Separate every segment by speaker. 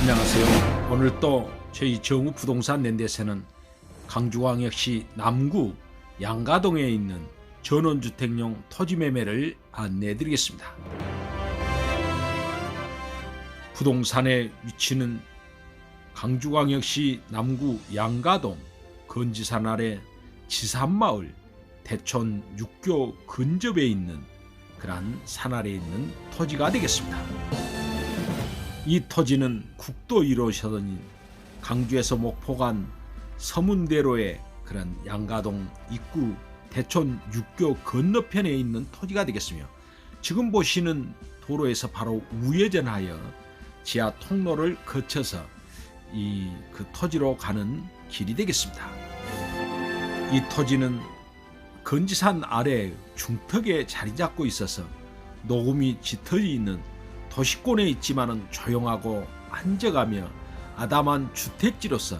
Speaker 1: 안녕하세요. 오늘 또 저희 정우 부동산 랜드에서는 강주광역시 남구 양가동에 있는 전원주택용 토지 매매를 안내해 드리겠습니다. 부동산의 위치는 강주광역시 남구 양가동 건지산 아래 지산마을 대촌 육교 근접에 있는 그러한 산 아래에 있는 토지가 되겠습니다. 이 토지는 국도 1호선인 강주에서 목포 간 서문대로의 그런 양가동 입구 대촌 육교 건너편에 있는 토지가 되겠으며 지금 보시는 도로에서 바로 우회전하여 지하 통로를 거쳐서 이 그 토지로 가는 길이 되겠습니다. 이 토지는 건지산 아래 중턱에 자리 잡고 있어서 녹음이 짙어져 있는 도시권에 있지만은 조용하고 안정하며 아담한 주택지로서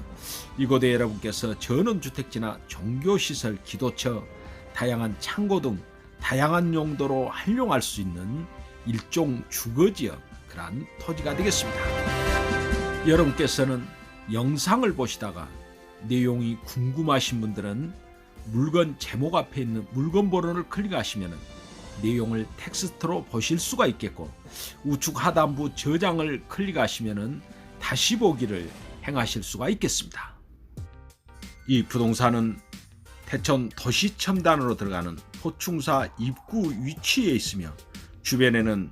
Speaker 1: 이곳에 여러분께서 전원주택지나 종교시설, 기도처, 다양한 창고 등 다양한 용도로 활용할 수 있는 일종 주거지역 그러한 토지가 되겠습니다. 여러분께서는 영상을 보시다가 내용이 궁금하신 분들은 물건 제목 앞에 있는 물건 번호를 클릭하시면 내용을 텍스트로 보실 수가 있겠고 우측 하단부 저장을 클릭하시면 다시 보기를 행하실 수가 있겠습니다. 이 부동산은 대천 도시 첨단으로 들어가는 포충사 입구 위치에 있으며 주변에는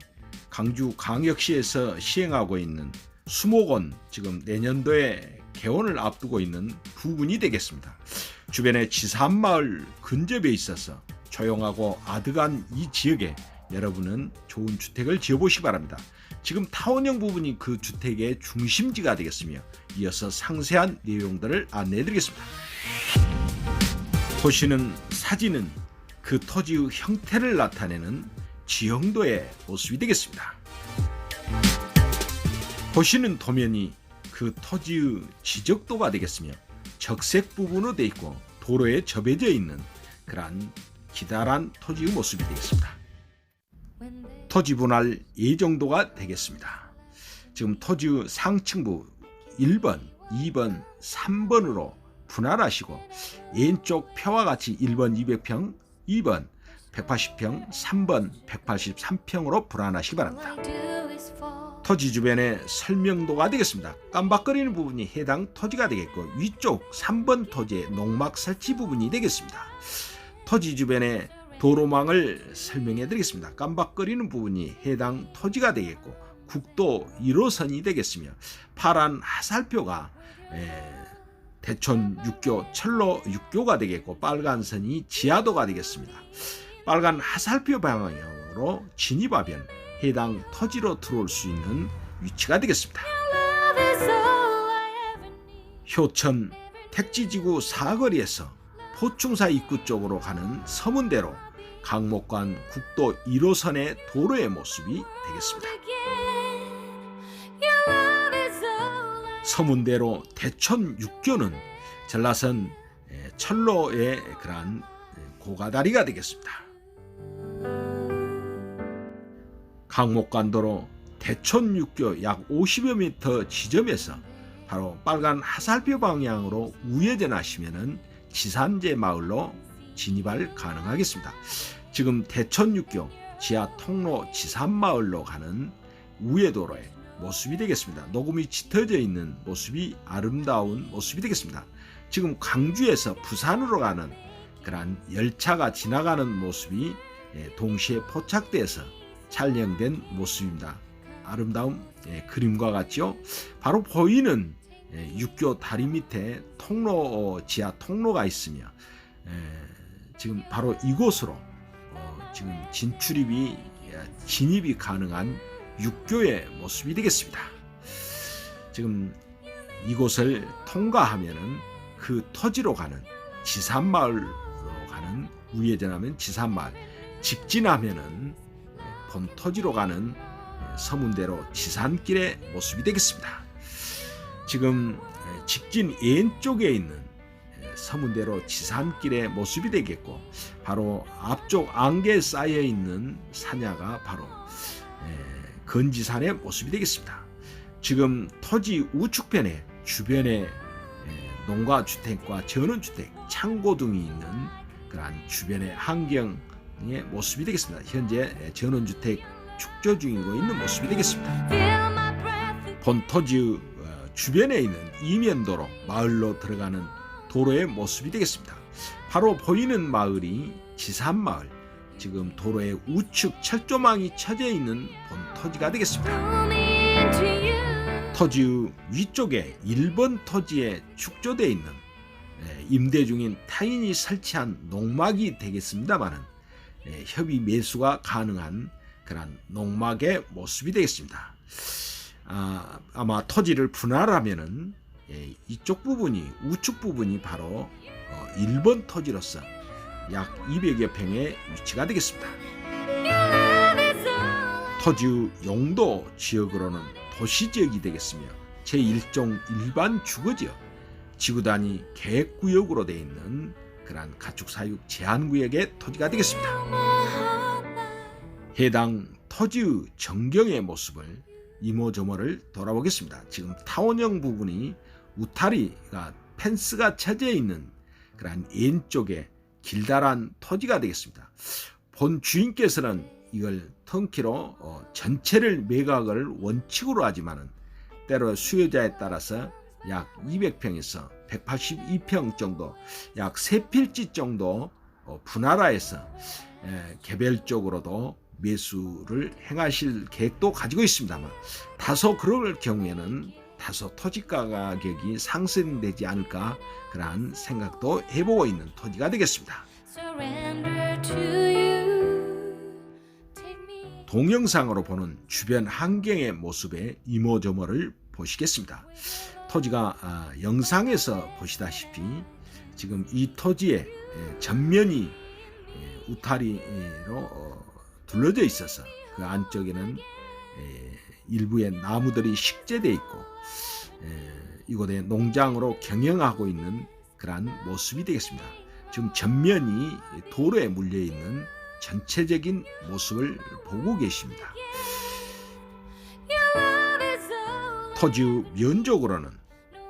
Speaker 1: 강주 광역시에서 시행하고 있는 수목원 지금 내년도에 개원을 앞두고 있는 부분이 되겠습니다. 주변에 지산마을 근접에 있어서 조용하고 아득한 이 지역에 여러분은 좋은 주택을 지어보시기 바랍니다. 지금 타원형 부분이 그 주택의 중심지가 되겠으며 이어서 상세한 내용들을 안내해 드리겠습니다. 보시는 사진은 그 토지의 형태를 나타내는 지형도의 모습이 되겠습니다. 보시는 도면이 그 토지의 지적도가 되겠으며 적색 부분으로 되어 있고 도로에 접해져 있는 그러한 기다란 토지의 모습이 되겠습니다. 토지 분할 예정도가 되겠습니다. 지금 토지의 상층부 1번, 2번, 3번으로 분할하시고 왼쪽 표와 같이 1번 200평, 2번 180평, 3번 183평으로 분할하시기 바랍니다. 토지 주변의 설명도가 되겠습니다. 깜박거리는 부분이 해당 토지가 되겠고 위쪽 3번 토지의 농막 설치 부분이 되겠습니다. 토지 주변의 도로망을 설명해 드리겠습니다. 깜박거리는 부분이 해당 토지가 되겠고 국도 1호선이 되겠으며 파란 화살표가 에, 대촌 육교 철로 육교가 되겠고 빨간 선이 지하도가 되겠습니다. 빨간 화살표 방향으로 진입하면 해당 토지로 들어올 수 있는 위치가 되겠습니다. 효천 택지지구 사거리에서 포충사 입구 쪽으로 가는 서문대로 강목관 국도 1호선의 도로의 모습이 되겠습니다. 서문대로 대천 육교는 전라선 철로의 그러한 고가다리가 되겠습니다. 강목관도로 대천 육교 약 50여 미터 지점에서 바로 빨간 하살표 방향으로 우회전하시면은 지산제 마을로 진입할 가능하겠습니다. 지금 대천 육교 지하 통로 지산 마을로 가는 우회도로의 모습이 되겠습니다. 녹음이 짙어져 있는 모습이 아름다운 모습이 되겠습니다. 지금 광주에서 부산으로 가는 그러한 열차가 지나가는 모습이 동시에 포착돼서 촬영된 모습입니다. 아름다운 그림과 같죠? 바로 보이는 육교 다리 밑에 통로 지하 통로가 있으며 지금 바로 이곳으로 어, 지금 진출입이 진입이 가능한 육교의 모습이 되겠습니다. 지금 이곳을 통과하면은 그 토지로 가는 지산마을로 가는 우회전하면 지산마을 직진하면은 본 토지로 가는 서문대로 지산길의 모습이 되겠습니다. 지금 직진 왼쪽에 있는 서문대로 지산길의 모습이 되겠고 바로 앞쪽 안개에 쌓여 있는 산야가 바로 건지산의 모습이 되겠습니다. 지금 토지 우측편에 주변에 에, 농가 주택과 전원 주택, 창고 등이 있는 그러한 주변의 환경의 모습이 되겠습니다. 현재 에, 전원 주택 축조 중이고 있는 모습이 되겠습니다. 본 토지 어, 주변에 있는 이면도로 마을로 들어가는 도로의 모습이 되겠습니다. 바로 보이는 마을이 지산마을, 지금 도로의 우측 철조망이 쳐져 있는 본 토지가 되겠습니다. 토지 위쪽에 1번 토지에 축조되어 있는 예, 임대 중인 타인이 설치한 농막이 되겠습니다만은 예, 협의 매수가 가능한 그런 농막의 모습이 되겠습니다. 아, 아마 토지를 분할하면은 예, 이쪽 부분이 우측 부분이 바로 어, 1번 토지로서 약 200여 평의 위치가 되겠습니다. 토지 용도 지역으로는 도시 지역이 되겠으며 제1종 일반 주거 지역, 지구 단위 계획 구역으로 되어 있는 그러한 가축 사육 제한 구역의 토지가 되겠습니다. 해당 토지의 전경의 모습을 이모저모를 돌아보겠습니다. 지금 타원형 부분이 우타리가 펜스가 쳐져 있는 그러한 왼쪽에 길다란 토지가 되겠습니다. 본 주인께서는 이걸 턴키로 어, 전체를 매각을 원칙으로 하지만은 때로 수요자에 따라서 약 200평에서 182평 정도, 약 3필지 정도 어, 분할화해서 에, 개별적으로도 매수를 행하실 계획도 가지고 있습니다만 다소 그럴 경우에는 다소 토지 가격이 상승되지 않을까 그러한 생각도 해보고 있는 토지가 되겠습니다. 동영상으로 보는 주변 환경의 모습의 이모저모를 보시겠습니다. 토지가 아, 영상에서 보시다시피 지금 이 토지의 에, 전면이 에, 우타리로 어, 둘러져 있어서 그 안쪽에는 에, 일부의 나무들이 식재되어 있고 에, 이곳에 농장으로 경영하고 있는 그러한 모습이 되겠습니다. 지금 전면이 도로에 물려 있는 전체적인 모습을 보고 계십니다. 토지 면적으로는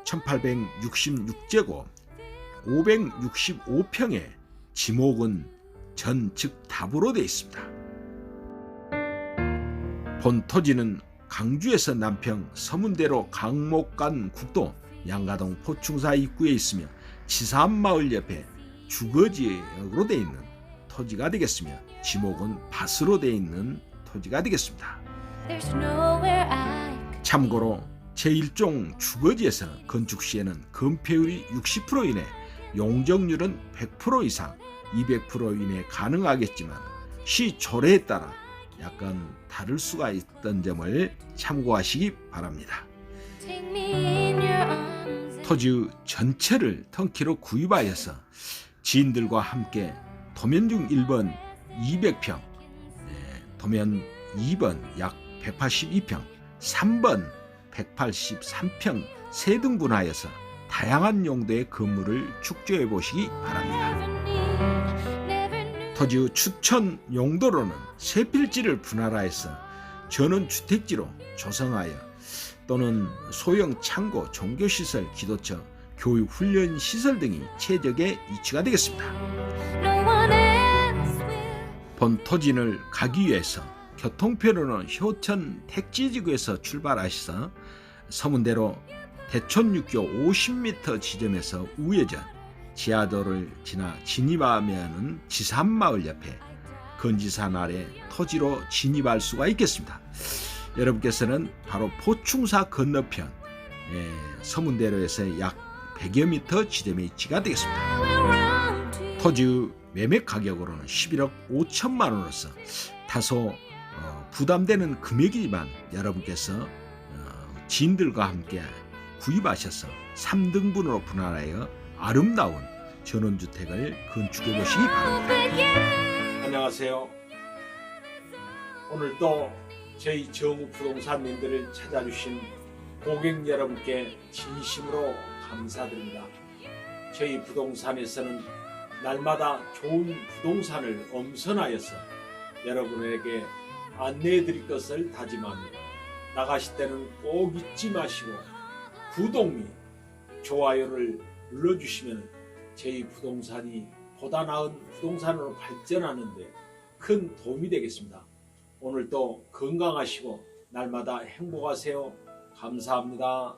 Speaker 1: 1866제곱 565평의 지목은 전측 답으로 되어 있습니다. 본 토지는 강주에서 남평 서문대로 강목간 국도 양가동 포충사 입구에 있으며 지산마을 옆에 주거지역으로 되어 있는 토지가 되겠으며 지목은 밭으로 되어 있는 토지가 되겠습니다. 참고로 제1종 주거지에서 건축 시에는 건폐율이 60% 이내, 용적률은 100% 이상, 200% 이내 가능하겠지만 시 조례에 따라 약간 다를 수가 있던 점을 참고하시기 바랍니다. 토지 전체를 턴키로 구입하여서 지인들과 함께 도면 중 1번 200평, 네, 도면 2번 약 182평, 3번 183평 세 등분하여서 다양한 용도의 건물을 축조해 보시기 바랍니다. 토지 추천 용도로는 세 필지를 분할하여서 전원 주택지로 조성하여 또는 소형 창고, 종교시설, 기도처, 교육 훈련 시설 등이 최적의 위치가 되겠습니다. 본 토진을 가기 위해서 교통편으로는 효천 택지지구에서 출발하셔서 서문대로 대촌육교 50m 지점에서 우회전 지하도를 지나 진입하면은 지산마을 옆에 건지산 아래 토지로 진입할 수가 있겠습니다. 여러분께서는 바로 포충사 건너편 예, 서문대로에서 약 100여 미터 지점에 위치가 되겠습니다. 토지 매매 가격으로는 11억 5천만 원으로서 다소 어, 부담되는 금액이지만 여러분께서 어, 지인들과 함께 구입하셔서 3등분으로 분할하여 아름다운 전원주택을 건축해 보시기 바랍니다. 안녕하세요. 오늘도 저희 정우 부동산님들을 찾아주신 고객 여러분께 진심으로 감사드립니다. 저희 부동산에서는 날마다 좋은 부동산을 엄선하여서 여러분에게 안내해 드릴 것을 다짐합니다. 나가실 때는 꼭 잊지 마시고 구독 및 좋아요를 눌러주시면 저희 부동산이 보다 나은 부동산으로 발전하는데 큰 도움이 되겠습니다. 오늘도 건강하시고 날마다 행복하세요. 감사합니다.